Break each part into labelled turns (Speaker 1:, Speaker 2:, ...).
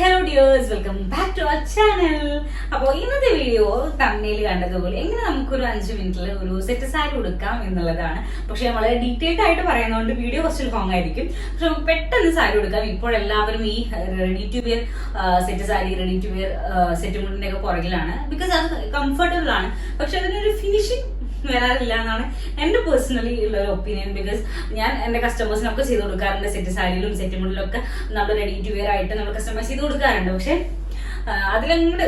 Speaker 1: Hello dears welcome back to our channel അപ്പോൾ ഇന്നത്തെ video തമ്മിൽ കണ്ടതുപോലെ എങ്ങനെ നമുക്കൊരു അഞ്ച് മിനിറ്റിൽ ഒരു സെറ്റ് സാരി ഉടുക്കാം എന്നുള്ളതാണ്. പക്ഷെ നമ്മൾ ഡീറ്റെയിൽഡ് ആയിട്ട് പറയുന്നതുകൊണ്ട് വീഡിയോ കുറച്ച് ലോങ് ആയിരിക്കും. പക്ഷെ നമുക്ക് പെട്ടെന്ന് സാരി ഉടുക്കാം. ഇപ്പോൾ എല്ലാവരും ഈ ready to wear set sari ready to wear set മുണ്ടിന്റെ ഒക്കെ പുറകിലാണ്. ബിക്കോസ് അത് കംഫർട്ടബിൾ ആണ്. പക്ഷെ അതിനൊരു ഫിനിഷിംഗ് വരാറില്ല എന്നാണ് എന്റെ പേഴ്സണലി ഉള്ള ഒരു ഒപ്പീനിയൻ ബിക്കോസ് ഞാൻ എന്റെ കസ്റ്റമേഴ്സിനൊക്കെ ചെയ്ത് കൊടുക്കാറുണ്ട് സെറ്റ് സാരിയിലും സെറ്റ് മുണ്ടിലും ഒക്കെ നമ്മൾ റെഡി ടു വെയർ ആയിട്ട് നമ്മൾ കസ്റ്റമേഴ്സ് ചെയ്ത് കൊടുക്കാറുണ്ട്. പക്ഷെ അതിലങ്ങോട്ട്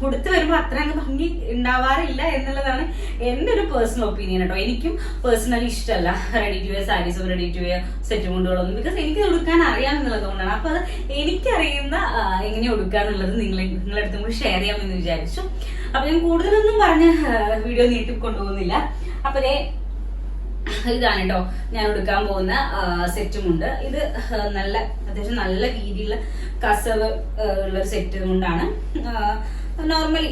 Speaker 1: കൊടുത്തു വരുമ്പോൾ അത്ര അങ്ങ് ഭംഗി ഉണ്ടാവാറില്ല എന്നുള്ളതാണ് എന്റെ ഒരു പേഴ്സണൽ ഒപ്പീനിയൻ കേട്ടോ എനിക്കും പേഴ്സണലി ഇഷ്ടമല്ല റെഡി ടു വെയർ സാരീസും റെഡി ടു വെയർ സെറ്റ് മുണ്ടുകളൊന്നും ബിക്കോസ് എനിക്ക് ഉടുക്കാൻ അറിയാമെന്നുള്ളത് കൊണ്ടാണ്. അപ്പൊ അത് എനിക്കറിയുന്ന എങ്ങനെ ഉടുക്കുക എന്നുള്ളത് നിങ്ങളെ നിങ്ങളുടെ അടുത്തും കൂടി ഷെയർ ചെയ്യാമെന്ന് വിചാരിച്ചു. അപ്പൊ ഞാൻ കൂടുതലൊന്നും പറഞ്ഞ് വീഡിയോ നീട്ടി കൊണ്ടുപോകുന്നില്ല. അപ്പൊ ഇതാണ് കേട്ടോ ഞാൻ എടുക്കാൻ പോകുന്ന സെറ്റും ഉണ്ട്. ഇത് നല്ല അത്യാവശ്യം നല്ല രീതിയിലുള്ള കസവ് ഉള്ള ഒരു സെറ്റ് മുണ്ടാണ് നോർമലി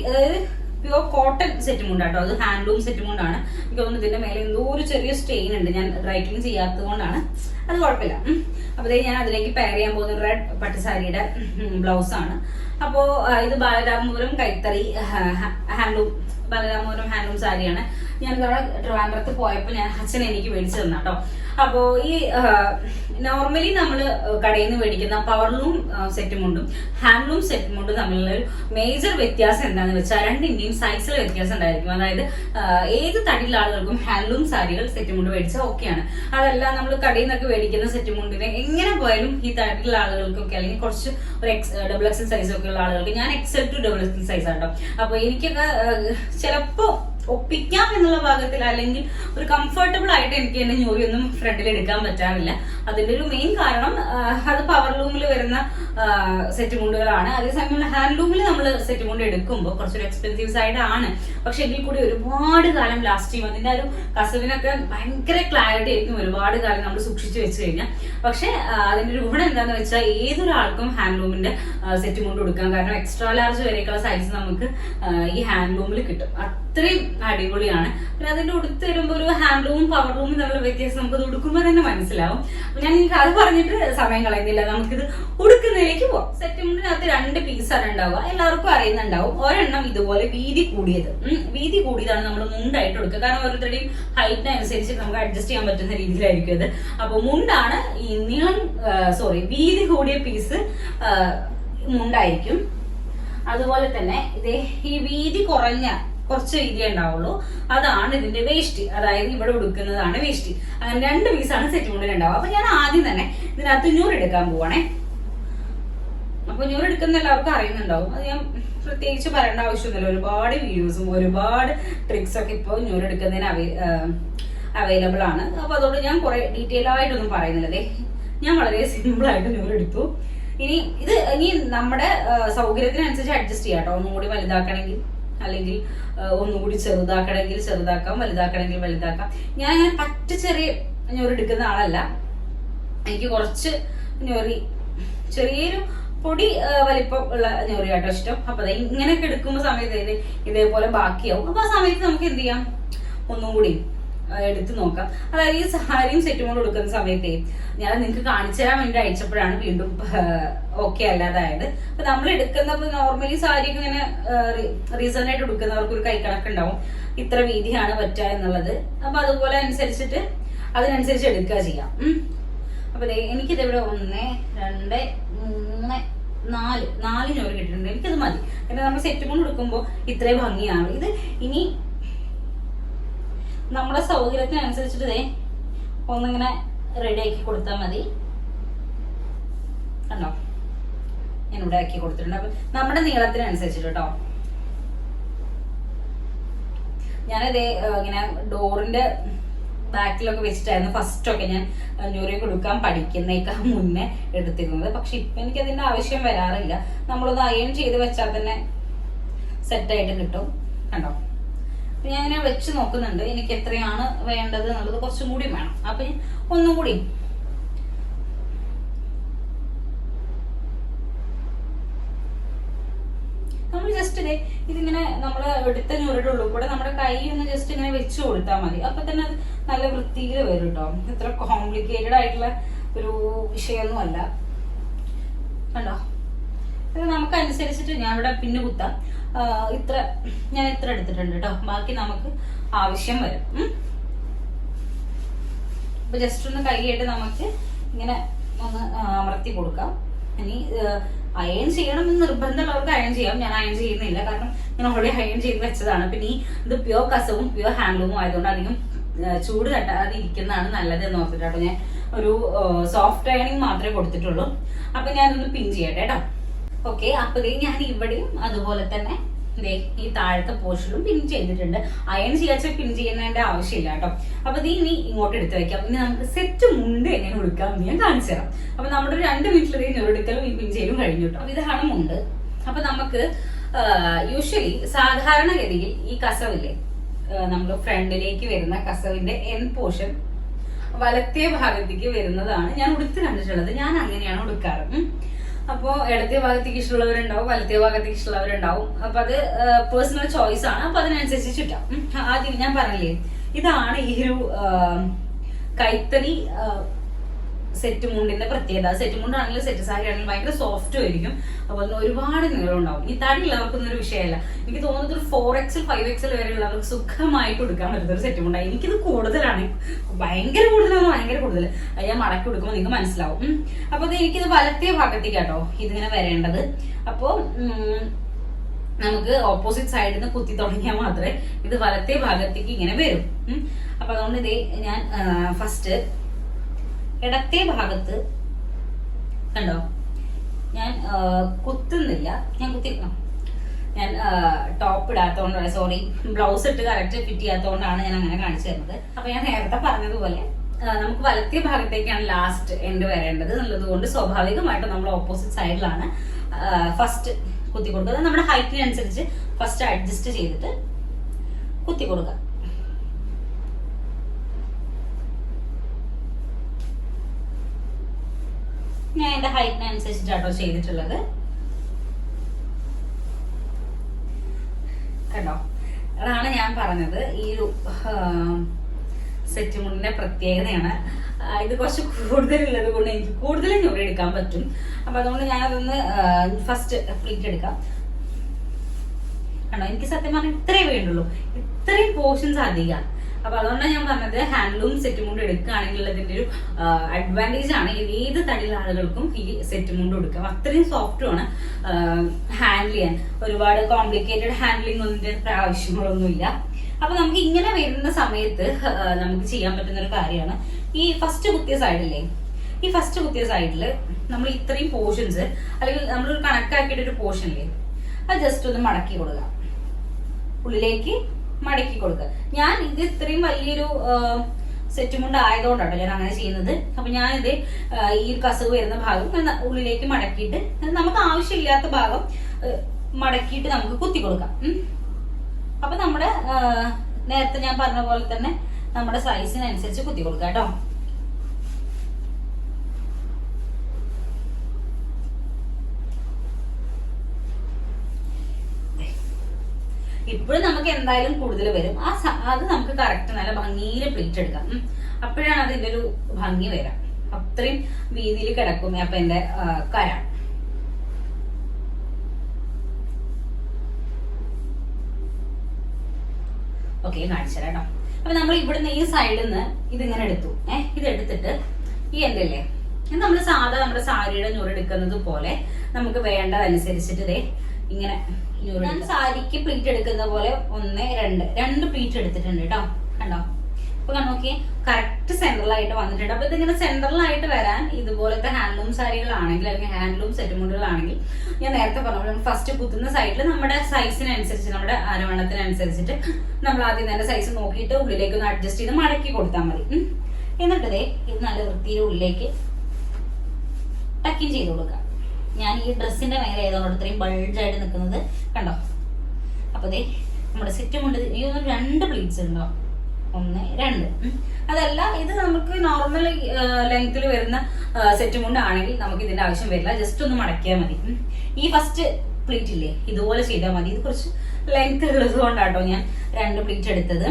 Speaker 1: പ്യുവർ കോട്ടൺ സെറ്റ് മുണ്ടാട്ടോ അത് ഹാൻഡ്ലൂം സെറ്റ് മുണ്ടാണ് എനിക്ക് തോന്നുന്നു ഇതിന്റെ മേലെ എന്തോ ഒരു ചെറിയ സ്റ്റെയിൻ ഉണ്ട്. ഞാൻ ഡ്രൈ ക്ലീൻ ചെയ്യാത്തത് കൊണ്ടാണ്. അത് കുഴപ്പമില്ല. ഉം. അപ്പൊ ദേ ഞാൻ അതിലേക്ക് പെയർ ചെയ്യാൻ പോകുന്ന റെഡ് പട്ടുസാരിയുടെ ബ്ലൗസ് ആണ്. അപ്പോ ആ, ഇത് ബാലരാമപുരം കൈത്തറി ഹാൻഡ്ലൂം ബാലരാമപുരം ഹാൻഡ്ലൂം സാരിയാണ്. ഞാൻ ഇതവിടെ ട്രിവാൻഡ്രത്ത് പോയപ്പോൾ ഞാൻ അച്ഛൻ എനിക്ക് മേടിച്ചു തന്ന കേട്ടോ അപ്പോ ഈ നോർമലി നമ്മൾ കടയിൽ നിന്ന് മേടിക്കുന്ന പവർലൂം സെറ്റും ഹാൻഡ്ലൂം സെറ്റും കൊണ്ടും തമ്മിലുള്ള മേജർ വ്യത്യാസം എന്താണെന്ന് വെച്ചാൽ രണ്ടിന്റെയും സൈസിൽ വ്യത്യാസം ഉണ്ടായിരിക്കും. അതായത് ഏത് തടിയിലുള്ള ആളുകൾക്കും ഹാൻഡ്ലൂം സാരികൾ സെറ്റും കൊണ്ട് മേടിച്ചാൽ ഓക്കെയാണ് അതല്ല നമ്മൾ കടയിൽ നിന്നൊക്കെ മേടിക്കുന്ന സെറ്റും എങ്ങനെ പോയാലും ഈ തടിയിലുള്ള ആളുകൾക്കൊക്കെ അല്ലെങ്കിൽ കുറച്ച് ഒരു എക്സ് ഡബിൾ എക്സൽ സൈസ് ഒക്കെ ഉള്ള ആളുകൾക്ക് ഞാൻ XL to double XL size ആട്ടോ അപ്പൊ എനിക്കൊക്കെ ചിലപ്പോ ഒപ്പിക്കാം എന്നുള്ള ഭാഗത്തിൽ അല്ലെങ്കിൽ ഒരു കംഫർട്ടബിൾ ആയിട്ട് എനിക്ക് എന്റെ ഒന്നും ഫ്രണ്ടിൽ എടുക്കാൻ പറ്റാറില്ല. അതിന്റെ ഒരു മെയിൻ കാരണം അത് പവർ ലൂമിൽ വരുന്ന സെറ്റ് മുണ്ടുകളാണ് അതേസമയം ഹാൻഡ് ലൂമിൽ നമ്മൾ സെറ്റ് മുണ്ട് എടുക്കുമ്പോൾ കുറച്ചൊരു എക്സ്പെൻസീവ് സൈഡ് ആണ്. പക്ഷെ ഇതിൽ കൂടി ഒരുപാട് കാലം ലാസ്റ്റ് ചെയ്യും. അതിന്റെ ഒരു കസവിനൊക്കെ ഭയങ്കര ക്ലാരിറ്റി ആയിരിക്കും ഒരുപാട് കാലം നമ്മൾ സൂക്ഷിച്ചു വെച്ച് കഴിഞ്ഞാൽ പക്ഷെ അതിന്റെ ഒരു ഗുണം എന്താന്ന് വെച്ചാൽ ഏതൊരാൾക്കും ഹാൻഡ്ലൂമിന്റെ സെറ്റ് കൊണ്ട് കൊടുക്കാം. കാരണം എക്സ്ട്രാ ലാർജ് വരെയൊക്കെയുള്ള സൈസ് നമുക്ക് ഈ ഹാൻഡ്ലൂമിൽ കിട്ടും. അത്രയും അടിപൊളിയാണ്. പിന്നെ അതിന്റെ ഉടുത്ത് തരുമ്പോൾ ഒരു ഹാൻഡ്ലൂമും പവർലൂമും തമ്മിലുള്ള വ്യത്യാസം നമുക്ക് അത് ഉടുക്കുമ്പോൾ തന്നെ മനസ്സിലാവും. ഞാൻ എനിക്ക് അത് പറഞ്ഞിട്ട് സമയം കളയുന്നില്ല. നമുക്കിത് ഉടുക്കുന്നതിലേക്ക് പോവാം. സെറ്റ് മുണ്ടിനകത്ത് രണ്ട് പീസാണ് ഉണ്ടാവുക. എല്ലാവർക്കും അറിയുന്നുണ്ടാവും. ഒരെണ്ണം ഇതുപോലെ വീതി കൂടിയത്. ഉം, വീതി കൂടിയതാണ് നമ്മൾ മുണ്ടായിട്ട് കൊടുക്കുക. കാരണം ഓരോരുത്തരുടെയും ഹൈറ്റിനനുസരിച്ച് നമുക്ക് അഡ്ജസ്റ്റ് ചെയ്യാൻ പറ്റുന്ന രീതിയിലായിരിക്കും അത് അപ്പോൾ മുണ്ടാണ് ഈ നീളം സോറി വീതി കൂടിയ പീസ് മുണ്ടായിരിക്കും. അതുപോലെ തന്നെ ഇതേ ഈ വീതി കുറഞ്ഞ കുറച്ച് വീതി ഉണ്ടാവുള്ളൂ. അതാണ് ഇതിന്റെ വേസ്റ്റ് അതായത് ഇവിടെ കൊടുക്കുന്നതാണ് വേസ്റ്റ് അങ്ങനെ രണ്ട് പീസാണ് സെറ്റ് മുണ്ടിൽ ഉണ്ടാവുക അപ്പൊ ഞാൻ ആദ്യം തന്നെ ഇതിനകത്ത് നൂറ് എടുക്കാൻ പോവാണേ. അപ്പൊ ഞാൻ എടുക്കുന്ന എല്ലാവർക്കും അറിയുന്നുണ്ടാവും. അത് ഞാൻ പ്രത്യേകിച്ച് പറയേണ്ട ആവശ്യമൊന്നുമില്ല. ഒരുപാട് വീഡിയോസും ഒരുപാട് ട്രിക്സ് ഒക്കെ ഇപ്പോൾ ഞൂറ് എടുക്കുന്നതിന് അവൈലബിൾ ആണ്. അപ്പൊ അതുകൊണ്ട് ഞാൻ കുറെ ഡീറ്റെയിൽ ആയിട്ടൊന്നും പറയുന്നില്ലേ. ഞാൻ വളരെ സിമ്പിൾ ആയിട്ട് ഞാൻ എടുത്തു. ഇനി ഇത് ഇനി നമ്മുടെ സൗകര്യത്തിനനുസരിച്ച് അഡ്ജസ്റ്റ് ചെയ്യാം കേട്ടോ. ഒന്നും കൂടി വലുതാക്കണമെങ്കിൽ അല്ലെങ്കിൽ ഒന്നുകൂടി കൂടി ചെറുതാക്കണമെങ്കിൽ ചെറുതാക്കാം വലുതാക്കണമെങ്കിൽ വലുതാക്കാം. ഞാൻ അങ്ങനെ പറ്റ ചെറിയ ഞൊറി എടുക്കുന്ന ആളല്ല. എനിക്ക് കുറച്ച് ഞൊറി ചെറിയൊരു പൊടി വലിപ്പം ഉള്ള ഞൊറി ഇഷ്ടം. അപ്പൊ ഇങ്ങനെയൊക്കെ എടുക്കുമ്പോൾ സമയത്ത് ഇത് ഇതേപോലെ ബാക്കിയാവും. അപ്പൊ ആ സമയത്ത് നമുക്ക് എന്ത് ചെയ്യാം? ഒന്നും കൂടി എടുത്തു നോക്കാം. അതായത് ഈ സാരിയും സെറ്റും കൂടെ കൊടുക്കുന്ന സമയത്തേ ഞാൻ നിങ്ങൾക്ക് കാണിച്ചു തരാൻ വേണ്ടി അയച്ചപ്പോഴാണ് വീണ്ടും ഓക്കെ അല്ലാതായത്. അപ്പൊ നമ്മൾ എടുക്കുന്ന നോർമലി സാരി ഇങ്ങനെ റീസൺ ആയിട്ട് എടുക്കുന്നവർക്ക് ഒരു കൈക്കണക്ക് ഉണ്ടാവും. ഇത്ര വീതിയാണ് പറ്റുക എന്നുള്ളത്. അപ്പൊ അതുപോലെ അനുസരിച്ചിട്ട് അതിനനുസരിച്ച് എടുക്കുക ചെയ്യാം. അപ്പൊ എനിക്കിതിവിടെ ഒന്ന് രണ്ട് മൂന്ന് നാല് നാല് ഞോറ് കിട്ടിയിട്ടുണ്ട് എനിക്കത് മതി. കാരണം നമ്മൾ സെറ്റ് കൊണ്ട് എടുക്കുമ്പോൾ ഇത്രയും ഭംഗിയാണ്. ഇത് ഇനി നമ്മുടെ സൗകര്യത്തിനനുസരിച്ചിട്ട് ഇതേ ഒന്നിങ്ങനെ റെഡി ആക്കി കൊടുത്താൽ മതി. കണ്ടോ? ഞാൻ ഇവിടെ ആക്കി കൊടുത്തിട്ടുണ്ട്. അപ്പൊ നമ്മുടെ നീളത്തിനനുസരിച്ചിട്ട് കേട്ടോ ഞാനതേ ഇങ്ങനെ ഡോറിന്റെ ബാക്കിലൊക്കെ വെച്ചിട്ടായിരുന്നു ഫസ്റ്റ് ഒക്കെ ഞാൻ ജോലി കൊടുക്കാൻ പഠിക്കുന്നേക്കാൾ മുന്നേ എടുത്തിരുന്നത്. പക്ഷെ ഇപ്പൊ എനിക്ക് അതിന്റെ ആവശ്യം വരാറില്ല. നമ്മളൊന്ന് അയൺ ചെയ്ത് വെച്ചാൽ തന്നെ സെറ്റായിട്ട് കിട്ടും. കണ്ടോ? ഞാൻ ഇങ്ങനെ വെച്ച് നോക്കുന്നുണ്ട് എനിക്ക് എത്രയാണ് വേണ്ടത് എന്നുള്ളത് കുറച്ചും കൂടി വേണം. അപ്പൊ ഒന്നും കൂടി നമ്മൾ ജസ്റ്റ് ഇതേ ഇതിങ്ങനെ നമ്മൾ എടുത്ത ഞൊരിടുള്ളൂ കൂടെ നമ്മുടെ കൈ ഒന്ന് ജസ്റ്റ് ഇങ്ങനെ വെച്ച് കൊടുത്താൽ മതി. അപ്പൊ തന്നെ അത് നല്ല വൃത്തിയിൽ വരും കേട്ടോ ഇത്ര കോംപ്ലിക്കേറ്റഡ് ആയിട്ടുള്ള ഒരു വിഷയമൊന്നും അല്ല കണ്ടോ? നമുക്ക് അനുസരിച്ചിട്ട് ഞാൻ ഇവിടെ പിന്നെ കുത്താം. ഇത്ര ഞാൻ ഇത്ര എടുത്തിട്ടുണ്ട് കേട്ടോ ബാക്കി നമുക്ക് ആവശ്യം വരും. അപ്പൊ ജസ്റ്റ് ഒന്ന് കൈയായിട്ട് നമുക്ക് ഇങ്ങനെ ഒന്ന് അമർത്തി കൊടുക്കാം. ഇനി അയൺ ചെയ്യണം എന്ന് നിർബന്ധമുള്ളവർക്ക് അയൺ ചെയ്യാം. ഞാൻ അയൺ ചെയ്യുന്നില്ല. കാരണം ഞാൻ ഓൾറെഡി അയൺ ചെയ്ത് വെച്ചതാണ്. പിന്നെ ഇത് പ്യുവർ കസവും പ്യുവർ ഹാൻഡ്ലൂമും ആയതുകൊണ്ട് അധികം ചൂട് തട്ടാതെ ഇരിക്കുന്നതാണ് നല്ലത് എന്ന് ഓർത്തിട്ടോ ഞാൻ ഒരു സോഫ്റ്റ് അയണിങ് മാത്രമേ കൊടുത്തിട്ടുള്ളൂ. അപ്പൊ ഞാനൊന്ന് പിൻ ചെയ്യട്ടെ കേട്ടോ ഓക്കെ അപ്പൊ ഞാൻ ഇവിടെയും അതുപോലെ തന്നെ ദേ ഈ താഴത്തെ പോർഷനും പിൻ ചെയ്തിട്ടുണ്ട്. അയൺ ചെയ്യാച്ച പിൻ ചെയ്യുന്നതിന്റെ ആവശ്യമില്ല കേട്ടോ അപ്പൊ ഇത് ഇനി ഇങ്ങോട്ട് എടുത്ത് വെക്കാം. ഇനി നമുക്ക് സെറ്റ് മുണ്ട് എങ്ങനെ കൊടുക്കാം എന്ന് ഞാൻ കാണിച്ചു തരാം. അപ്പൊ നമ്മുടെ രണ്ട് മിനിറ്റിൽ ഞൊരെടുക്കലും ഈ പിൻ ചെയ്യലും കഴിഞ്ഞു കേട്ടോ അപ്പൊ ഇതാണ് മുണ്ട്. അപ്പൊ നമുക്ക് യൂഷ്വലി സാധാരണഗതിയിൽ ഈ കസവില്ലേ നമ്മൾ ഫ്രണ്ടിലേക്ക് വരുന്ന കസവിന്റെ എൻ പോർഷൻ വലത്തെ ഭാഗത്തേക്ക് വരുന്നതാണ്. ഞാൻ ഉടുത്ത് കണ്ടിട്ടുള്ളത്. ഞാൻ അങ്ങനെയാണ് ഉടുക്കാറ്. അപ്പോ ഇടത്തെ ഭാഗത്തേക്ക് ഇഷ്ടമുള്ളവരുണ്ടാവും വലത്തെ ഭാഗത്തേക്ക് ഇഷ്ടമുള്ളവരുണ്ടാവും. അപ്പൊ അത് പേഴ്സണൽ ചോയ്സ് ആണ്. അപ്പൊ അതിനനുസരിച്ച് ചുറ്റാം. ആദ്യം ഞാൻ പറഞ്ഞില്ലേ? ഇതാണ് ഈ ഒരു കൈത്തറി സെറ്റ് മുണ്ടിന്റെ പ്രത്യേകത. സെറ്റ് മുണ്ടാണെങ്കിലും സെറ്റ് സാരി ആണെങ്കിലും ഭയങ്കര സോഫ്റ്റും ആയിരിക്കും. അപ്പൊ അതിന് ഒരുപാട് നീളം ഉണ്ടാവും ഈ തടിയുള്ളവർക്കൊന്നും ഒരു വിഷയമല്ല. എനിക്ക് തോന്നുന്നത് ഒരു ഫോർ എക്സൽ ഫൈവ് എക്സൽ വരെയുള്ളവർക്ക് സുഖമായിട്ട് കൊടുക്കാൻ പറ്റുന്ന ഒരു സെറ്റ് മുണ്ടായി എനിക്കിത് കൂടുതലാണ്. ഭയങ്കര കൂടുതലാണ് ഭയങ്കര കൂടുതൽ ഞാൻ മടക്കി കൊടുക്കുമ്പോൾ നിങ്ങൾക്ക് മനസ്സിലാവും. ഉം. അപ്പൊ ഇത് എനിക്കിത് വലത്തേ ഭാഗത്തേക്കാട്ടോ ഇതിങ്ങനെ വരേണ്ടത്. അപ്പോ ഉം, നമുക്ക് ഓപ്പോസിറ്റ് സൈഡിൽ നിന്ന് കുത്തി തുടങ്ങിയാൽ മാത്രമേ ഇത് വലത്തെ ഭാഗത്തേക്ക് ഇങ്ങനെ വരും. അപ്പൊ അതുകൊണ്ട് ഇതേ ഞാൻ ഫസ്റ്റ് ഇടത്തെ ഭാഗത്ത് കണ്ടോ? ഞാൻ കുത്തുന്നില്ല. ഞാൻ കുത്തി ഞാൻ ടോപ്പ് ഇടാത്തതുകൊണ്ട് സോറി ബ്ലൗസ് ഇട്ട് കറക്റ്റ് ഫിറ്റ് ചെയ്യാത്തതുകൊണ്ടാണ് ഞാൻ അങ്ങനെ കാണിച്ചു തരുന്നത്. അപ്പൊ ഞാൻ നേരത്തെ പറഞ്ഞതുപോലെ നമുക്ക് വലത്തെ ഭാഗത്തേക്കാണ് ലാസ്റ്റ് എൻഡ് വരേണ്ടത് എന്നുള്ളതുകൊണ്ട് സ്വാഭാവികമായിട്ടും നമ്മൾ ഓപ്പോസിറ്റ് സൈഡിലാണ് ഫസ്റ്റ് കുത്തി കൊടുക്കുക നമ്മുടെ ഹൈറ്റിനനുസരിച്ച് ഫസ്റ്റ് അഡ്ജസ്റ്റ് ചെയ്തിട്ട് കുത്തി കൊടുക്കുക. ഞാൻ എന്റെ ഹൈറ്റിനനുസരിച്ചിട്ടാട്ടോ ചെയ്തിട്ടുള്ളത്. കണ്ടോ? അതാണ് ഞാൻ പറഞ്ഞത്. ഈ ഒരു സെറ്റ് മുണ്ടിന്റെ പ്രത്യേകതയാണ്. ഇത് കുറച്ച് കൂടുതലുള്ളത് കൊണ്ട് എനിക്ക് കൂടുതൽ ഞൊറി എടുക്കാൻ പറ്റും. അപ്പൊ അതുകൊണ്ട് ഞാനതൊന്ന് ഫസ്റ്റ് പ്ലീറ്റ് എടുക്കാം. കണ്ടോ? എനിക്ക് സത്യം പറഞ്ഞാൽ ഇത്രേ വേണ്ടുള്ളൂ. ഇത്രയും പോർഷൻസ് അധികം. അപ്പൊ അതുകൊണ്ടാണ് ഞാൻ പറഞ്ഞത് ഹാൻഡ്ലൂം സെറ്റ് മുണ്ട് എടുക്കുകയാണെങ്കിൽ അതിന്റെ ഒരു അഡ്വാന്റേജ് ആണ്. ഏത് തടിയുള്ള ആളുകൾക്കും ഈ സെറ്റ് മുണ്ട് എടുക്കാം അത്രയും സോഫ്റ്റും ആണ് ഹാൻഡിൽ ചെയ്യാൻ. ഒരുപാട് കോംപ്ലിക്കേറ്റഡ് ഹാൻഡ്ലിംഗ് ഒന്നും ആവശ്യങ്ങളൊന്നുമില്ല. അപ്പൊ നമുക്ക് ഇങ്ങനെ വരുന്ന സമയത്ത് നമുക്ക് ചെയ്യാൻ പറ്റുന്ന ഒരു കാര്യമാണ്. ഈ ഫസ്റ്റ് കുത്തിയ സൈഡില്ലേ ഈ ഫസ്റ്റ് കുത്തിയ സൈഡിൽ നമ്മൾ ഇത്രയും പോർഷൻസ് അല്ലെങ്കിൽ നമ്മളൊരു കണക്കാക്കിയിട്ട് ഒരു പോർഷനില്ലേ അത് ജസ്റ്റ് ഒന്ന് മടക്കി കൊടുക്കുക. ഉള്ളിലേക്ക് മടക്കി കൊടുക്കുക ഞാൻ ഇത് ഇത്രയും വലിയൊരു സെറ്റും കൊണ്ട് ആയതുകൊണ്ടാണ് ഞാൻ അങ്ങനെ ചെയ്യുന്നത്. അപ്പൊ ഞാൻ ഇത് ഈ കസവ് വരുന്ന ഭാഗം ഉള്ളിലേക്ക് മടക്കിയിട്ട് നമുക്ക് ആവശ്യമില്ലാത്ത ഭാഗം മടക്കിയിട്ട് നമുക്ക് കുത്തി കൊടുക്കാം. അപ്പൊ നമ്മുടെ നേരത്തെ ഞാൻ പറഞ്ഞ പോലെ തന്നെ നമ്മുടെ സൈസിനനുസരിച്ച് കുത്തി കൊടുക്കാം കേട്ടോ. ഇപ്പോഴും നമുക്ക് എന്തായാലും കൂടുതൽ വരും. ആ അത് നമുക്ക് കറക്റ്റ് നല്ല ഭംഗിയിൽ പ്ലേറ്റ് എടുക്കാം. അപ്പോഴാണ് അതിന്റെ ഒരു ഭംഗി വരാം. അത്രയും വീതിയിൽ കിടക്കും. അപ്പൊ എന്റെ കര ഓക്കെ കാണിച്ചു തരാം കേട്ടോ അപ്പൊ നമ്മൾ ഇവിടുന്ന് ഈ സൈഡിൽ നിന്ന് ഇതിങ്ങനെ എടുത്തു. ഏഹ് ഇത് എടുത്തിട്ട് ഈ എന്തല്ലേ അല്ലേ ഇത് നമ്മൾ സാധാ നമ്മുടെ സാരിയുടെ ഞുറെടുക്കുന്നത് പോലെ നമുക്ക് വേണ്ടതനുസരിച്ചിട്ട് ദേ ഇങ്ങനെ ഞാൻ സാരിക്ക് പ്ലീറ്റ് എടുക്കുന്ന പോലെ ഒന്ന് രണ്ട് രണ്ട് പ്ലീറ്റ് എടുത്തിട്ടുണ്ട് കേട്ടോ. കണ്ടോ? അപ്പൊ നോക്കി കറക്റ്റ് സെന്ററിലായിട്ട് വന്നിട്ടുണ്ട്. അപ്പൊ ഇതിങ്ങനെ സെന്ററിലായിട്ട് വരാൻ ഇതുപോലത്തെ ഹാൻഡ്ലൂം സാരികളാണെങ്കിൽ അല്ലെങ്കിൽ ഹാൻഡ്ലൂം സെറ്റ് മുണ്ടുകളാണെങ്കിൽ ഞാൻ നേരത്തെ പറഞ്ഞു ഫസ്റ്റ് കുത്തുന്ന സൈഡിൽ നമ്മുടെ സൈസിനനുസരിച്ച് നമ്മുടെ അരവണത്തിനനുസരിച്ചിട്ട് നമ്മൾ ആദ്യം തന്നെ സൈസ് നോക്കിയിട്ട് ഉള്ളിലേക്ക് ഒന്ന് അഡ്ജസ്റ്റ് ചെയ്ത് മടക്കി കൊടുത്താൽ മതി. എന്നിട്ടതേ ഇത് നല്ല വൃത്തിയുടെ ഉള്ളിലേക്ക് ടക്കിങ് ചെയ്ത് കൊടുക്കാം ഞാൻ ഈ ഡ്രസ്സിന്റെ മേലെ ആയതുകൊണ്ട് ഇത്രയും ബൾജായിട്ട് നിൽക്കുന്നത് കണ്ടോ? അപ്പൊ ദേ നമ്മുടെ സെറ്റ് മുണ്ട് ഈ രണ്ട് പ്ലീറ്റ്സ് ഉണ്ടോ? ഒന്ന് രണ്ട്. അതല്ല ഇത് നമുക്ക് നോർമൽ ലെങ്ത്തിൽ വരുന്ന സെറ്റ് മുണ്ട് ആണെങ്കിൽ നമുക്ക് ഇതിന്റെ ആവശ്യം വരില്ല. ജസ്റ്റ് ഒന്ന് മടക്കിയാൽ മതി. ഈ ഫസ്റ്റ് പ്ലീറ്റ് ഇല്ലേ ഇതുപോലെ ചെയ്താൽ മതി. ഇത് കുറച്ച് ലെങ്ത് ഉള്ളത് കൊണ്ടാട്ടോ ഞാൻ രണ്ട് പ്ലീറ്റ് എടുത്തത്.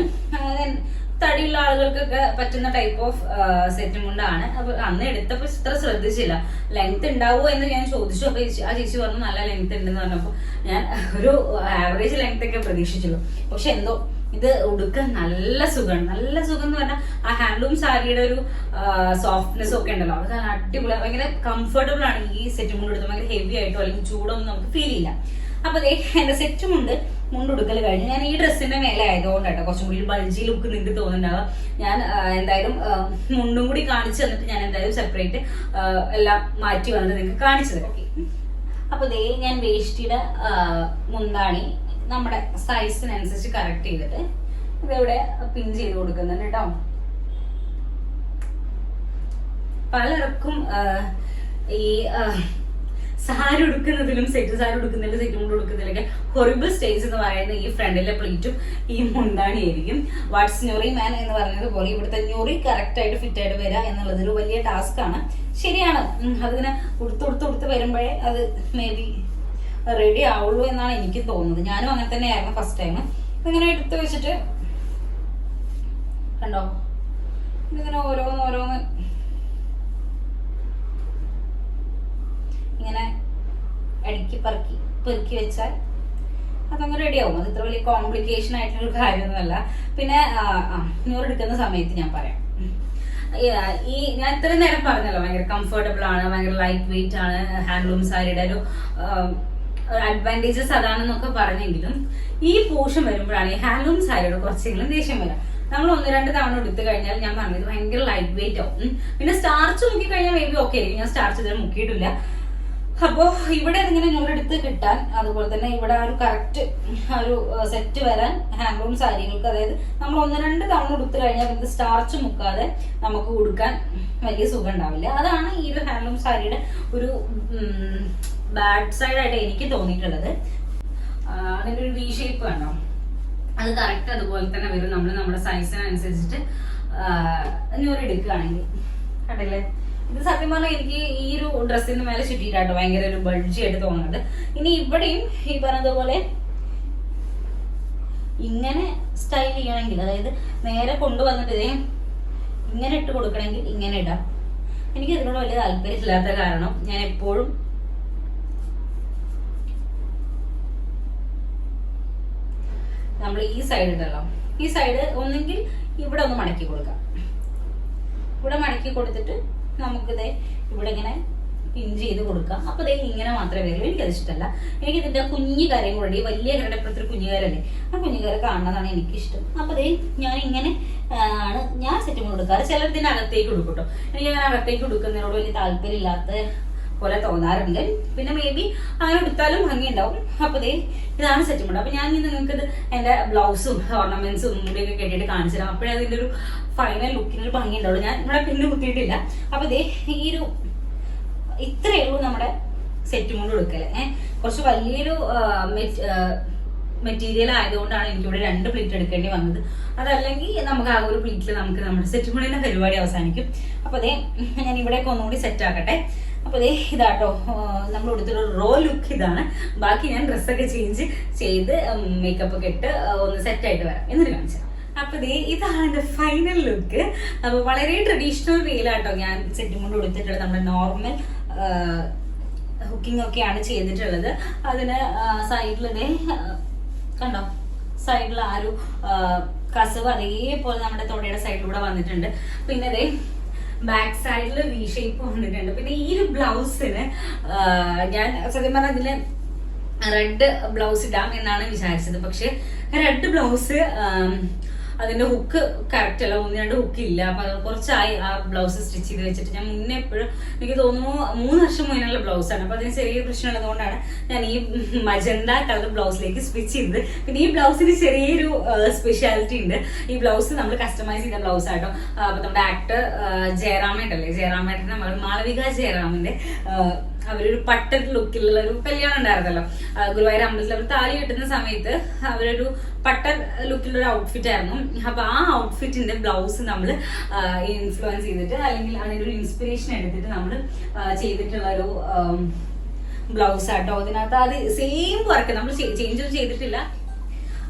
Speaker 1: തടിയുള്ള ആളുകൾക്കൊക്കെ പറ്റുന്ന ടൈപ്പ് ഓഫ് സെറ്റ് മുണ്ടാണ്. അപ്പൊ അന്ന് എടുത്തപ്പോ ഇത്ര ശ്രദ്ധിച്ചില്ല. ലെങ്ത് ഉണ്ടാവുമോ എന്ന് ഞാൻ ചോദിച്ചു. അപ്പൊ ആ ചേച്ചി പറഞ്ഞു നല്ല ലെങ്ത് ഉണ്ടെന്ന് പറഞ്ഞപ്പോ ഞാൻ ഒരു ആവറേജ് ലെങ്ത് ഒക്കെ പ്രതീക്ഷിച്ചുള്ളൂ. പക്ഷെ എന്തോ ഇത് ഉടുക്കാൻ നല്ല സുഖം. നല്ല സുഖം എന്ന് പറഞ്ഞാൽ ആ ഹാൻഡ്ലൂം സാരിയുടെ ഒരു സോഫ്റ്റ്നെസ് ഒക്കെ ഉണ്ടല്ലോ. അത് അടിപൊളി. ഭയങ്കര കംഫർട്ടബിൾ ആണ് ഈ സെറ്റ് മുണ്ട് എടുത്ത് ഭയങ്കര ഹെവി ആയിട്ടോ അല്ലെങ്കിൽ ചൂടൊന്നും നമുക്ക് ഫീൽ ചെയ്യില്ല അപ്പൊ ദേ എന്റെ സെറ്റും ഉണ്ട്. മുണ്ടുടുക്കൽ കഴിഞ്ഞു. ഞാൻ ഈ ഡ്രസ്സിന്റെ മേലെ ആയതുകൊണ്ട് കേട്ടോ കുറച്ചും കൂടി ബൾജി ലുക്ക് നിങ്ങൾക്ക് തോന്നുന്നുണ്ടാവും ഞാൻ എന്തായാലും മുണ്ടും കൂടി കാണിച്ചു തന്നിട്ട് ഞാൻ എന്തായാലും സെപ്പറേറ്റ് എല്ലാം മാറ്റി വന്നിട്ട് നിങ്ങൾക്ക് കാണിച്ചത്. ഓക്കെ അപ്പൊ ദേ ഞാൻ വേഷ്ടിയുടെ മുന്താണി നമ്മുടെ സൈസിനനുസരിച്ച് കറക്റ്റ് ചെയ്തിട്ട് ഇതിവിടെ പിൻ ചെയ്ത് കൊടുക്കുന്നുണ്ട് കേട്ടോ പലർക്കും ഈ സാരി ഉടുക്കുന്നതിലും സെറ്റ് സാരി ഉടുക്കുന്നതിലും സെറ്റ് മുണ്ട് ഉടുക്കുന്നതിലൊക്കെ ഹൊറിബിൾ സ്റ്റേജ് എന്ന് പറയുന്ന ഈ ഫ്രണ്ടിലെ പ്ലീറ്റും ഈ മുണ്ടാണ് ആയിരിക്കും വാട്സ് ന്യൂറി മാൻ എന്ന് പറയുന്നത് പോലെ ഇവിടുത്തെ ന്യൂറി കറക്റ്റ് ആയിട്ട് ഫിറ്റ് ആയിട്ട് വരിക എന്നുള്ളത് ഒരു വലിയ ടാസ്ക് ആണ്. ശരിയാണ്. അതിങ്ങനെ ഉടുത്ത് ഉടുത്ത് വരുമ്പോഴേ അത് മേ ബി റെഡി ആവുള്ളൂ എന്നാണ് എനിക്ക് തോന്നുന്നത്. ഞാനും അങ്ങനെ തന്നെയായിരുന്നു ഫസ്റ്റ് ടൈം ഇങ്ങനെ എടുത്ത് വെച്ചിട്ട് കണ്ടോ? ഇതിങ്ങനെ ഓരോന്ന് ഓരോന്ന് ഇങ്ങനെ ഇടയ്ക്ക് പെറുക്കി പെറുക്കി വെച്ചാൽ അതങ്ങ് റെഡിയാവും അത് ഇത്ര വലിയ കോംപ്ലിക്കേഷൻ ആയിട്ടുള്ള കാര്യമൊന്നുമല്ല. പിന്നെ എടുക്കുന്ന സമയത്ത് ഞാൻ പറയാം. ഈ, ഞാൻ ഇത്രയും നേരം പറഞ്ഞല്ലോ ഭയങ്കര കംഫർട്ടബിൾ ആണ് ഭയങ്കര ലൈറ്റ് വെയിറ്റ് ആണ് ഹാൻഡ്ലൂം സാരിയുടെ ഒരു അഡ്വാന്റേജസ് അതാണെന്നൊക്കെ പറഞ്ഞെങ്കിലും ഈ പോർഷൻ വരുമ്പോഴാണ് ഈ ഹാൻഡ്ലൂം സാരിയുടെ കുറച്ചെങ്കിലും ദേഷ്യം വരാം. നമ്മൾ ഒന്ന് രണ്ട് തവണ എടുത്തു കഴിഞ്ഞാൽ ഞാൻ പറഞ്ഞത് ഭയങ്കര ലൈറ്റ് വെയിറ്റ് ആവും. പിന്നെ സ്റ്റാർച്ച് മുക്കി കഴിഞ്ഞാൽ മേ ബി ഓക്കെ ആയിരിക്കും. ഞാൻ സ്റ്റാർച്ച് ഇതുവരെ മുക്കിയിട്ടില്ല. അപ്പോ ഇവിടെ ഇതിങ്ങനെ നൂലെടുത്ത് കിട്ടാൻ അതുപോലെ തന്നെ ഇവിടെ ഒരു കറക്റ്റ് ഒരു സെറ്റ് വരാൻ ഹാൻഡ്ലൂം സാരികൾക്ക് അതായത് നമ്മൾ ഒന്ന് രണ്ട് തവണ ഉടുത്തു കഴിഞ്ഞാൽ ഇത് സ്റ്റാർച്ച് മുക്കാതെ നമുക്ക് ഉടുക്കാൻ വലിയ സുഖം ഉണ്ടാവില്ല. അതാണ് ഈ ഒരു ഹാൻഡ്ലൂം സാരിയുടെ ഒരു ബാഡ് സൈഡായിട്ട് എനിക്ക് തോന്നിയിട്ടുള്ളത്. അതിന്റെ ഒരു വി ഷേപ്പ് കണ്ടോ അത് കറക്റ്റ് അതുപോലെ തന്നെ വരും. നമ്മൾ നമ്മുടെ സൈസിനനുസരിച്ചിട്ട് ഞൂറ് എടുക്കുകയാണെങ്കിൽ. കണ്ടില്ലേ? ഇത് സത്യം പറഞ്ഞാൽ എനിക്ക് ഈ ഒരു ഡ്രസ്സിന് മേലെ ചുറ്റിയിട്ടാട്ടോ ഭയങ്കര ഒരു ബൾജി ആയിട്ട് തോന്നുന്നത്. ഇനി ഇവിടെയും ഈ പറഞ്ഞതുപോലെ ഇങ്ങനെ സ്റ്റൈൽ ചെയ്യണമെങ്കിൽ അതായത് നേരെ കൊണ്ടുവന്നിട്ട് ഇതേ ഇങ്ങനെ ഇട്ട് കൊടുക്കണമെങ്കിൽ ഇങ്ങനെ ഇടാം. എനിക്ക് ഇതിനോട് വലിയ താല്പര്യമില്ലാത്ത കാരണം ഞാൻ എപ്പോഴും നമ്മൾ ഈ സൈഡ് ഉണ്ടല്ലോ ഈ സൈഡ് ഒന്നെങ്കിൽ ഇവിടെ ഒന്ന് മടക്കി കൊടുക്കാം. ഇവിടെ മടക്കി കൊടുത്തിട്ട് നമുക്കിത് ഇവിടെ ഇങ്ങനെ പിൻ ചെയ്ത് കൊടുക്കാം. അപ്പൊ ദേ ഇങ്ങനെ മാത്രമേ വരുള്ളൂ എനിക്കത് ഇഷ്ടമല്ല എനിക്ക് ഇതിന്റെ കുഞ്ഞു കരയും കൂടി വലിയ കരയുടെ അപ്പുറത്ത് കുഞ്ഞുകാരല്ലേ കുഞ്ഞു കരല്ലേ ആ കുഞ്ഞു കര കാണുന്നതാണ് എനിക്കിഷ്ടം. അപ്പൊ ദേ ഞാൻ ഇങ്ങനെ ആണ് ഞാൻ സെറ്റ് കൊടുക്കാറ്. ചിലർ ഇതിനകത്തേക്ക് കൊടുക്കും കേട്ടോ. എനിക്ക് ഞാൻ അകത്തേക്ക് കൊടുക്കുന്നതിനോട് വലിയ താല്പര്യമില്ലാത്ത പോലെ തോന്നാറുണ്ട്. പിന്നെ മേ ബി അങ്ങനെ എടുത്താലും ഭംഗി ഉണ്ടാവും അപ്പൊ ദേ ഇതാണ് സെറ്റും കൂടെ. അപ്പൊ ഞാൻ നിങ്ങൾക്ക് ഇത് എന്റെ ബ്ലൗസും ഓർണമെന്റ്സും മുടിയൊക്കെ കെട്ടിയിട്ട് കാണിച്ചു തരാം. അപ്പോഴേ അതിന്റെ ഒരു ഫൈനൽ ലുക്കിന് ഒരു ഭംഗി ഉണ്ടാവുള്ളൂ ഞാൻ ഇവിടെ പിന്നെ കുത്തിയിട്ടില്ല. അപ്പൊ ദേ ഈ ഒരു ഇത്രയേ ഉള്ളൂ നമ്മുടെ സെറ്റും കൊണ്ട് കൊടുക്കൽ. ഏഹ് കുറച്ച് വലിയൊരു മെറ്റീരിയൽ ആയതുകൊണ്ടാണ് എനിക്കിവിടെ രണ്ട് പ്ലേറ്റ് എടുക്കേണ്ടി വന്നത്. അതല്ലെങ്കിൽ നമുക്ക് ആ ഒരു പ്ലേറ്റിൽ നമുക്ക് നമ്മുടെ സെറ്റും കൂടെ പരിപാടി അവസാനിക്കും. അപ്പൊ അതേ ഞാൻ ഇവിടെയൊക്കെ ഒന്നുകൂടി സെറ്റ് ആക്കട്ടെ. അപ്പൊ ദേ ഇതാട്ടോ നമ്മൾ കൊടുത്തൊരു റോ ലുക്ക് ഇതാണ്. ബാക്കി ഞാൻ ഡ്രസ്സൊക്കെ ചേഞ്ച് ചെയ്ത് മേക്കപ്പ് ഒക്കെ ഇട്ട് ഒന്ന് സെറ്റ് ആയിട്ട് വരാം. എന്നിട്ട് കാണിച്ചു. അപ്പൊ ദേ ഇതാണ് എന്റെ ഫൈനൽ ലുക്ക് അപ്പൊ വളരെ ട്രഡീഷണൽ റീലാട്ടോ ഞാൻ സെറ്റും കൊണ്ട് കൊടുത്തിട്ടുള്ളത്. നമ്മുടെ നോർമൽ ഹുക്കിംഗ് ഒക്കെയാണ് ചെയ്തിട്ടുള്ളത്. അതിന് സൈഡിലെ കണ്ടോ? സൈഡിൽ ആ ഒരു കസവ് അതേപോലെ നമ്മുടെ തൊടയുടെ സൈഡിലൂടെ വന്നിട്ടുണ്ട്. പിന്നെ ദേ ബാക്ക് സൈഡിൽ വി ഷേപ്പ് വന്നിട്ടുണ്ട്. പിന്നെ ഈ ഒരു ബ്ലൗസിന് ഞാൻ സത്യം പറഞ്ഞാൽ ഇതിന് റെഡ് ബ്ലൗസ് ഇടാം എന്നാണ് വിചാരിച്ചത്. പക്ഷെ റെഡ് ബ്ലൗസ് അതിന്റെ ഹുക്ക് കറക്റ്റ് അല്ല. ഒന്ന് രണ്ട് ഹുക്ക് ഇല്ല. അപ്പൊ കുറച്ചായി ആ ബ്ലൗസ് സ്റ്റിച്ച് ചെയ്ത് വെച്ചിട്ട്. ഞാൻ മുന്നേ എപ്പോഴും എനിക്ക് തോന്നുന്നു മൂന്ന് വർഷം മുന്നേയുള്ള ബ്ലൗസ് ആണ്. അപ്പൊ അതിന് ചെറിയ പ്രശ്നം ഉള്ളതുകൊണ്ടാണ് ഞാൻ ഈ മജന്ത കളർ ബ്ലൗസിലേക്ക് സ്വിച്ച് ചെയ്തത്. പിന്നെ ഈ ബ്ലൗസിന് ചെറിയൊരു സ്പെഷ്യാലിറ്റി ഉണ്ട്. ഈ ബ്ലൗസ് നമ്മൾ കസ്റ്റമൈസ് ചെയ്ത ബ്ലൗസ് ആട്ടോ. അപ്പൊ നമ്മുടെ ആക്ടർ ജയറാമേട്ടല്ലേ ജയറാമേട്ടൻ നമ്മൾ മാളവിക ജയറാമിന്റെ അവരൊരു പട്ടൊരു ലുക്കിലുള്ള ഒരു കല്യാണം ഉണ്ടായിരുന്നല്ലോ. ഗുരുവായൂർ അമ്പലത്തിൽ അവർ താലി കെട്ടുന്ന സമയത്ത് അവരൊരു പട്ടർ ലുക്കിലുള്ള ഒരു ഔട്ട്ഫിറ്റ് ആയിരുന്നു. അപ്പൊ ആ ഔട്ട്ഫിറ്റിന്റെ ബ്ലൗസ് നമ്മൾ ഇൻഫ്ലുവൻസ് ചെയ്തിട്ട് അല്ലെങ്കിൽ അതിന്റെ ഒരു ഇൻസ്പിറേഷൻ എടുത്തിട്ട് നമ്മൾ ചെയ്തിട്ടുള്ള ഒരു ബ്ലൗസ് ആട്ടോ. അതിനകത്ത് അത് സെയിം വർക്ക് നമ്മൾ ചേഞ്ച് ഒന്നും ചെയ്തിട്ടില്ല.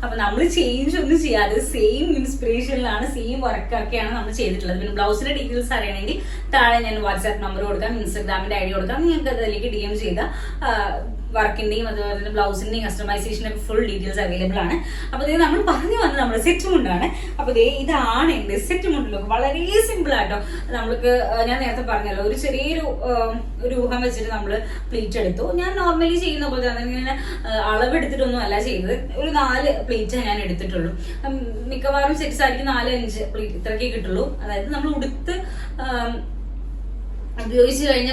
Speaker 1: അപ്പൊ നമ്മൾ ചേഞ്ച് ഒന്നും ചെയ്യാതെ സെയിം ഇൻസ്പിറേഷനിലാണ് സെയിം വർക്കൊക്കെയാണ് നമ്മൾ ചെയ്തിട്ടുള്ളത്. പിന്നെ ബ്ലൗസിന്റെ ഡീറ്റെയിൽസ് അറിയണമെങ്കിൽ താഴെ ഞാൻ വാട്സാപ്പ് നമ്പർ കൊടുക്കാം ഇൻസ്റ്റാഗ്രാമിന്റെ ഐ ഡി കൊടുക്കാം നിങ്ങൾക്ക് അതിലേക്ക് ഡി എം ചെയ്ത വർക്കിന്റെയും അതുപോലെ തന്നെ ബ്ലൗസിന്റെയും കസ്റ്റമൈസേഷന്റെ ഫുൾ ഡീറ്റെയിൽസ് അവൈലബിൾ ആണ്. അപ്പോൾ ഇത് നമ്മൾ പറഞ്ഞു വന്നത് നമ്മുടെ സെറ്റ് മുണ്ടാണ് അപ്പോൾ ഇതേ ഇതാണ് എന്റെ സെറ്റ് മുണ്ടിലൊക്കെ വളരെ സിമ്പിൾ ആട്ടോ. നമ്മൾക്ക് ഞാൻ നേരത്തെ പറഞ്ഞല്ലോ ഒരു ചെറിയൊരു ഒരു വെച്ചിട്ട് നമ്മൾ പ്ലീറ്റ് എടുത്തു. ഞാൻ നോർമലി ചെയ്യുന്ന പോലെ തന്നെ ഞാൻ അളവെടുത്തിട്ടൊന്നും അല്ല ചെയ്തത് ഒരു നാല് പ്ലീറ്റ് ഞാൻ എടുത്തിട്ടുള്ളൂ. മിക്കവാറും സെറ്റ്സ് ആയിരിക്കും നാല് അഞ്ച് പ്ലീറ്റ് ഇത്രയൊക്കെ കിട്ടുള്ളൂ. അതായത് നമ്മൾ ഉടുത്ത് ഉപയോഗിച്ച് കഴിഞ്ഞ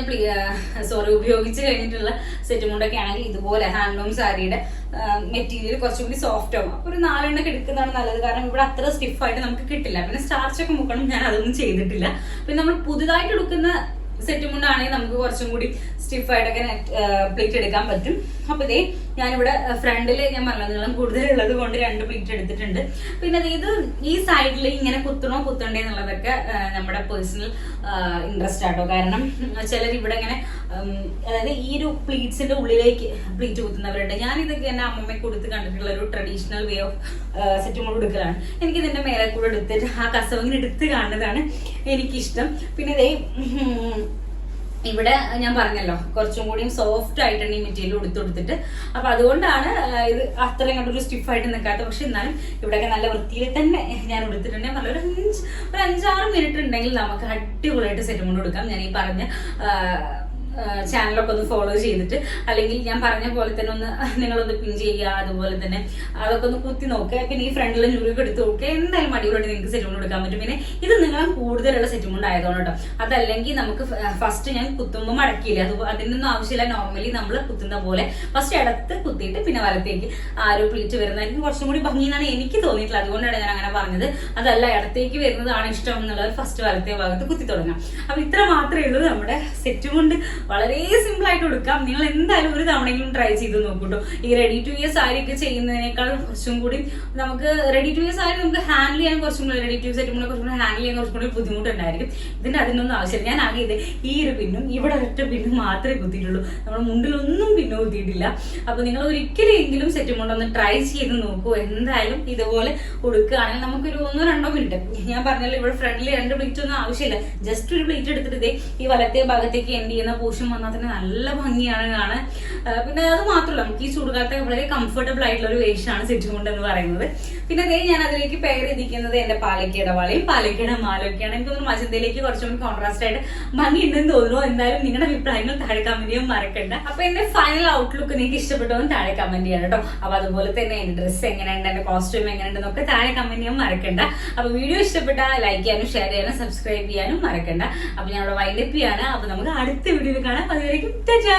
Speaker 1: സോറി ഉപയോഗിച്ച് കഴിഞ്ഞിട്ടുള്ള സെറ്റ് മുണ്ടൊക്കെ ആണെങ്കിൽ ഇതുപോലെ ഹാൻഡ്ലൂം സാരിയുടെ മെറ്റീരിയൽ കുറച്ചും കൂടി സോഫ്റ്റ് ആവും. അപ്പൊ ഒരു നാലെണ്ണൊക്കെ എടുക്കുന്നതാണ് നല്ലത്. കാരണം ഇവിടെ അത്ര സ്റ്റിഫായിട്ട് നമുക്ക് കിട്ടില്ല. പിന്നെ സ്റ്റാർച്ച് ഒക്കെ മുക്കണം. ഞാൻ അതൊന്നും ചെയ്തിട്ടില്ല. പിന്നെ നമ്മൾ പുതുതായിട്ട് എടുക്കുന്ന സെറ്റ് മുണ്ടാണെങ്കിൽ നമുക്ക് കുറച്ചും കൂടി സ്റ്റിഫായിട്ടൊക്കെ പ്ലേറ്റ് എടുക്കാൻ പറ്റും. അപ്പൊ ഇതേ ഞാനിവിടെ ഫ്രണ്ടിൽ ഞാൻ പറഞ്ഞ നീളം കൂടുതലുള്ളത് കൊണ്ട് രണ്ട് പ്ലീറ്റ് എടുത്തിട്ടുണ്ട്. പിന്നെ അതായത് ഇത് ഈ സൈഡിൽ ഇങ്ങനെ കുത്തണോ കുത്തണ്ടേ എന്നുള്ളതൊക്കെ നമ്മുടെ പേഴ്സണൽ ഇൻട്രസ്റ്റ് ആട്ടോ. കാരണം ചിലർ ഇവിടെ ഇങ്ങനെ അതായത് ഈ ഒരു പ്ലീറ്റ്സിന്റെ ഉള്ളിലേക്ക് പ്ലീറ്റ് കുത്തുന്നവരുണ്ട്. ഞാൻ ഇതൊക്കെ എന്നെ അമ്മമ്മയ്ക്ക് കൊടുത്ത് കണ്ടിട്ടുള്ള ഒരു ട്രഡീഷണൽ വേ ഓഫ് സെറ്റും കൂടെ എടുക്കലാണ് എനിക്ക് ഇതിന്റെ മേലെ കൂടെ എടുത്തിട്ട് ആ കസവങ്ങനെ എടുത്ത് കാണുന്നതാണ് എനിക്കിഷ്ടം. പിന്നെ ഉം, ഇവിടെ ഞാൻ പറഞ്ഞല്ലോ കുറച്ചും കൂടിയും സോഫ്റ്റ് ആയിട്ടാണ് ഈ മെറ്റീരിയൽ ഉടുത്ത് കൊടുത്തിട്ട്. അപ്പൊ അതുകൊണ്ടാണ് ഇത് അത്രയും കണ്ടൊരു സ്റ്റിഫ് ആയിട്ട് നിൽക്കാത്ത പക്ഷെ എന്നാലും ഇവിടെയൊക്കെ നല്ല വൃത്തിയിൽ തന്നെ ഞാൻ ഉടുത്തിട്ടുണ്ട്. ഞാൻ പറഞ്ഞ ഒരു അഞ്ച് ഒരു അഞ്ചാറ് മിനിറ്റ് ഉണ്ടെങ്കിൽ നമുക്ക് അടിപൊളിയായിട്ട് സെറ്റ് കൊണ്ട് കൊടുക്കാം. ഞാൻ ഈ പറഞ്ഞ ചാനലൊക്കെ ഒന്ന് ഫോളോ ചെയ്തിട്ട് അല്ലെങ്കിൽ ഞാൻ പറഞ്ഞ പോലെ തന്നെ ഒന്ന് നിങ്ങളൊന്ന് പിൻ ചെയ്യുക അതുപോലെ തന്നെ അതൊക്കെ ഒന്ന് കുത്തി നോക്കുക. പിന്നെ ഈ ഫ്രണ്ടിലെ ഞുരുക്ക് എടുത്ത് നോക്കുക. എന്തായാലും അടിപൊളിയായിട്ട് നിങ്ങൾക്ക് സെറ്റ് കൊടുക്കാൻ പറ്റും. പിന്നെ ഇത് നിങ്ങൾ കൂടുതലുള്ള സെറ്റ് കൊണ്ടായതുകൊണ്ട് കേട്ടോ. അതല്ലെങ്കിൽ നമുക്ക് ഫസ്റ്റ് ഞാൻ കുത്തുമ്പോൾ മടക്കിയില്ല അത് അതിനൊന്നും ആവശ്യമില്ല. നോർമലി നമ്മൾ കുത്തുന്ന പോലെ ഫസ്റ്റ് ഇടത്ത് കുത്തിയിട്ട് പിന്നെ വലത്തേക്ക് ആ ഒരു പ്ലീറ്റ് വരുന്നതായിരിക്കും. കുറച്ചും കൂടി ഭംഗി എന്നാണ് എനിക്ക് തോന്നിയിട്ടുള്ളത്. അതുകൊണ്ടാണ് ഞാൻ അങ്ങനെ പറഞ്ഞത്. അതല്ല ഇടത്തേക്ക് വരുന്നതാണ് ഇഷ്ടം എന്നുള്ളത് ഫസ്റ്റ് വലത്തേ ഭാഗത്ത് കുത്തി തുടങ്ങാം. അപ്പൊ ഇത്ര മാത്രമേ ഉള്ളൂ. നമ്മുടെ സെറ്റ് കൊണ്ട് വളരെ സിമ്പിൾ ആയിട്ട് കൊടുക്കാം. നിങ്ങൾ എന്തായാലും ഒരു തവണയെങ്കിലും ട്രൈ ചെയ്ത് നോക്കൂട്ടോ. ഈ റെഡി ടു ഇയർ സാരി ഒക്കെ ചെയ്യുന്നതിനേക്കാൾ കുറച്ചും കൂടി നമുക്ക് റെഡി ടു ഇയർ സാരി നമുക്ക് ഹാൻഡിൽ ചെയ്യാൻ കുറച്ചും കൂടി റെഡി ടു ഇയർ സെറ്റ് കുറച്ചും കൂടി ഹാൻഡിൽ ചെയ്യാൻ കുറച്ചും കൂടി ബുദ്ധിമുട്ടുണ്ടായിരിക്കും. ഇതിന്റെ അതിനൊന്നും ആവശ്യമില്ല. ഞാൻ ആകെ ഇത് ഈ ഒരു പിന്നും ഇവിടെ ഒറ്റ പിന്നും മാത്രമേ കുത്തിയിട്ടുള്ളൂ. നമ്മുടെ മുണ്ടിലൊന്നും പിന്നെ കുത്തിയിട്ടില്ല. അപ്പൊ നിങ്ങൾ ഒരിക്കലെങ്കിലും കൊണ്ട് ഒന്ന് ട്രൈ ചെയ്ത് നോക്കൂ. എന്തായാലും ഇതുപോലെ കൊടുക്കുകയാണെങ്കിൽ നമുക്കൊരു ഒന്നോ രണ്ടോ മിനിറ്റ് ഞാൻ പറഞ്ഞല്ലോ ഇവിടെ ഫ്രണ്ടിൽ രണ്ട് പ്ലേറ്റ് ഒന്നും ആവശ്യമില്ല. ജസ്റ്റ് ഒരു പ്ലേറ്റ് എടുത്തിട്ട് ഈ വലത്തെ ഭാഗത്തേക്ക് എൻഡ് ചെയ്യുന്ന പോർഷൻ വന്നാൽ തന്നെ നല്ല ഭംഗിയാണ് കാണാൻ. പിന്നെ അത് മാത്രമല്ല നമുക്ക് ഈ ചൂടുകാലത്തൊക്കെ വളരെ കംഫർട്ടബിൾ ആയിട്ടുള്ള ഒരു വേഷമാണ് സെറ്റ് മുണ്ട് എന്ന് പറയുന്നത്. പിന്നെ അതേ ഞാൻ അതിലേക്ക് പേർ ഇരിക്കുന്നത് എന്റെ പാലക്കയുടെ വളയും പാലക്കയുടെ മാലൊക്കെയാണ് എനിക്ക് തോന്നുന്നു മജന്തയിലേക്ക് കുറച്ചും കോൺട്രാസ്റ്റ് ആയിട്ട് ഭംഗി ഉണ്ടെന്ന് തോന്നുന്നു. എന്തായാലും നിങ്ങളുടെ അഭിപ്രായങ്ങൾ താഴെ കമന്റ് ചെയ്യാൻ മറക്കണ്ട. അപ്പൊ എന്റെ ഫൈനൽ ഔട്ട്ലുക്ക് നിങ്ങൾക്ക് ഇഷ്ടപ്പെട്ടോ താഴെ കമന്റ് ചെയ്യണം കേട്ടോ. അപ്പൊ അതുപോലെ തന്നെ എന്റെ ഡ്രസ്സ് എങ്ങനെയുണ്ട് എന്റെ കോസ്റ്റ്യൂം എങ്ങനെയുണ്ടെന്നൊക്കെ താഴെ കമന്റ് ചെയ്യാൻ മറക്കണ്ട. അപ്പൊ വീഡിയോ ഇഷ്ടപ്പെട്ടാൽ ലൈക്ക് ചെയ്യാനും ഷെയർ ചെയ്യാനും സബ്സ്ക്രൈബ് ചെയ്യാനും മറക്കണ്ട. അപ്പൊ ഞങ്ങളുടെ വൈൻഡപ്പ് ചെയ്യാണ്. അപ്പൊ നമുക്ക് അടുത്ത மீண்டும் காணாம் அது வரைக்கும் தஜா